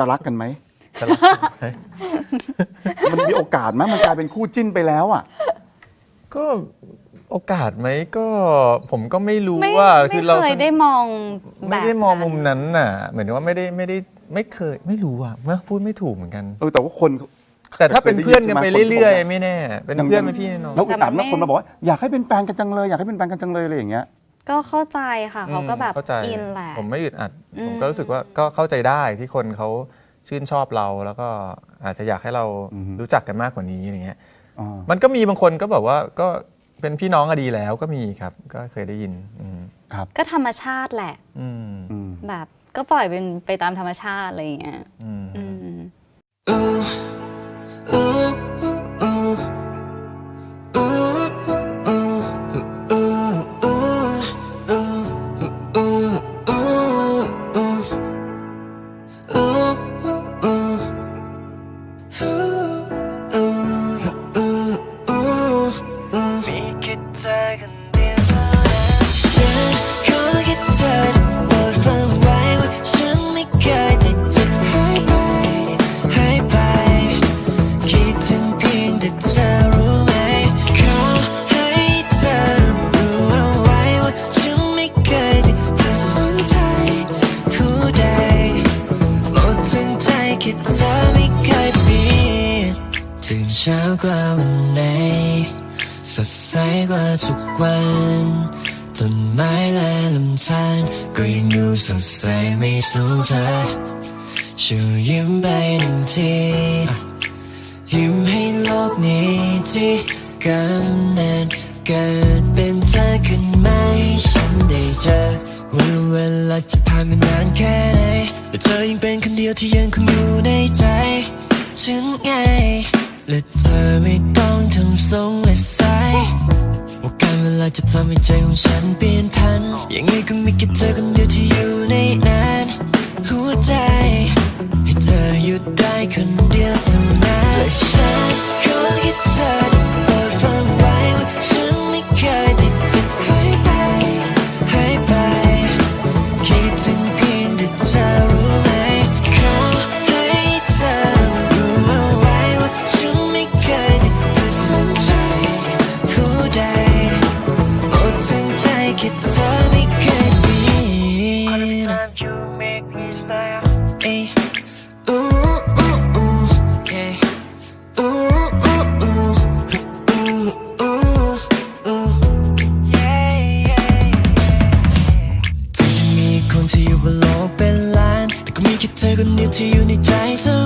จะรักกันไหม จะรักกันไหมมันมีโอกาสไหมมันกลายเป็นคู่จิ้นไปแล้วอะ ก็โอกาสไหมก็ผมก็ไม่รู้ไม่ว่าไม่คือเราเคยได้มองแบบไม่ได้มองมุมนั้นน่ะเหมือนว่าไม่ได้ไม่ได้ไม่เคยไม่รู้อะเมื่อพูดไม่ถูกเหมือนกัน เออแต่ว่าคนแต่ถ้าเป็นเพื่อนกันไปเคยได้ยินใช่ไหมเรื่อยคนบอกๆไม่แน่ เป็นเพื่อนเป็นพี่น้องแล้วอึดอัดนะคนมาบอกว่าอยากให้เป็นแฟนกันจังเลยอยากให้เป็นแฟนกันจังเลยอะไรอย่างเงี้ย ก็เข้าใจค่ะเขาก็แบบเข้าใจอินแหละ ผมไม่อึดอัด อืม ผมก็รู้สึกว่าก็เข้าใจได้ที่คนเขาชื่นชอบเรา แล้วก็อาจจะอยากให้เราอือฮึ รู้จักกันมากกว่านี้อย่างเงี้ยอ่ามันก็มีบางคนก็แบบว่าก็เป็นพี่น้องก็ดีแล้วก็มีครับ ก็เคยได้ยิน อืมครับก็ธรรมชาติแหละ อืมอืม แบบก็ปล่อยเป็นไปตามธรรมชาติอะไรอย่างเงี้ย อืม อืม เธอไม่เคยเปลี่ยนตื่นเช้ากว่าวันไหน ใสกว่าทุกวันต้นไม้และลำธารก็ยังดูสดใสไม่สู้เธอช่วยยิ้มไปหนึ่งทียิ้มให้โลกนี้ที่กำเนิดเกิดเป็นเธอขึ้นมาให้ฉันได้เจอวันเวลาจะผ่านไปนานแค่ไหนแต่เธอยังเป็นคนเดียวที่ยังคงอยู่ในใจฉันไงและเธอไม่ต้องทำทรงและใส ว่าการเวลาจะทำให้ใจของฉันเปลี่ยนพัน ยังไงก็มีแค่เธอคนเดียวที่อยู่ในนั้นหัวใจ ให้เธอหยุดได้คนเดียวเท่านั้นและฉันขอแค่เธอ ที่อยู่ในใจเธอ